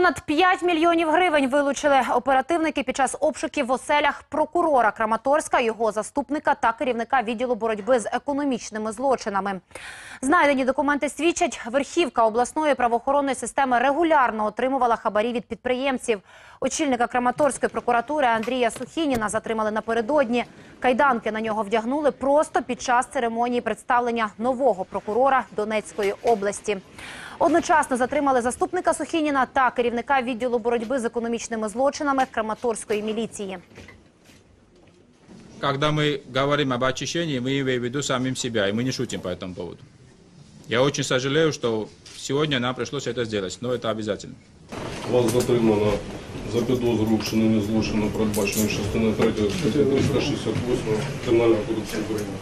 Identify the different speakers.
Speaker 1: Понад 5 мільйонів гривень вилучили оперативники під час обшуків в оселях прокурора Краматорська, його заступника та керівника відділу боротьби з економічними злочинами. Знайдені документи свідчать, верхівка обласної правоохоронної системи регулярно отримувала хабарі від підприємців. Очільника Краматорської прокуратури Андрія Сухініна затримали напередодні. Кайданки на нього вдягнули просто під час церемонії представлення нового прокурора Донецької області. Одночасно затримали заступника Сухініна та керівника відділу боротьби з економічними злочинами Краматорської міліції.
Speaker 2: Когда мы говорим об очищении, мы имеем в виду самим себя, и мы не шутим по этому поводу. Я очень сожалею, что сегодня нам пришлось это сделать, но это обязательно.
Speaker 3: Вас затримано за підозру в вчиненні злочину, передбаченої частиною 3 статті 368 Кримінального кодексу України.